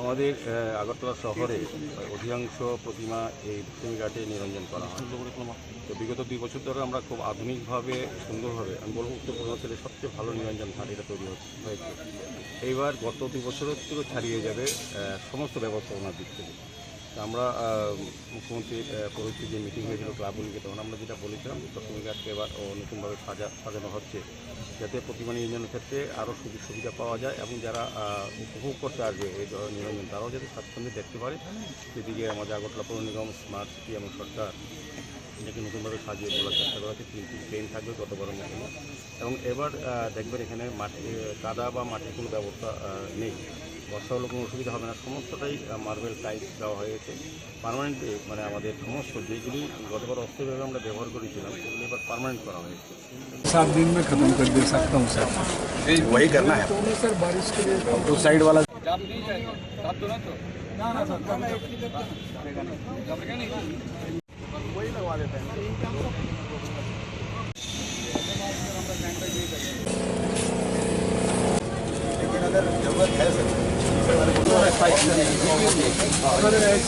আমাদের আগরতলা শহরে অধিকাংশ প্রতিমা এই ঘাটে নিরঞ্জন করা হয়। তো বিগত দুই বছর ধরে আমরা খুব আধুনিকভাবে, সুন্দরভাবে, আমি বলব উত্তর পূর্বাঞ্চলের সবচেয়ে ভালো নিরঞ্জন ঘাট এটা তৈরি হয়েছে। এইবার গত দুই বছরের থেকেও ছাড়িয়ে যাবে সমস্ত ব্যবস্থাপনার দিক থেকে। আমরা মুখ্যমন্ত্রী পরবর্তী যে মিটিং হয়েছিল ক্লাবগুলিকে, তখন আমরা যেটা বলেছিলাম প্রথমে ঘাটকে এবার নতুনভাবে সাজা, সাজানো হচ্ছে। যাতে প্রতিমা নিরঞ্জনের ক্ষেত্রে আরও সুযোগ সুবিধা পাওয়া যায় এবং যারা উপভোগ করতে আসবে এই নিরঞ্জন তারাও যাতে স্বাচ্ছন্দ্যে দেখতে পারে। সেদিকে আমাদের আগরতলা পৌর নিগম স্মার্ট সিটি এবং সরকার এটাকে নতুনভাবে সাজিয়ে তোলার চেষ্টা করা হচ্ছে তিনটি ট্রেন থাকবে গতবারের মতন এবং এবার আহ, দেখবেন এখানে মাটি কাদা বা মাটির কোনো ব্যবস্থা আহ, নেই বর্ষা হলে কোনো অসুবিধা হবে না সমস্তটাই মার্বেল টাইপ দেওয়া হয়েছে পার্মানেন্ট মানে আমাদের সমস্ত যেগুলি গতবার অস্থায়ীভাবে আমরা ব্যবহার করেছিলাম সেগুলি এবার পার্মানেন্ট করা হয়েছে सात दिन में खत्म कर दे सकता हूँ सर वही करना है सर बारिश के लिए उस साइड वाला लेकिन अगर जरूरत है सर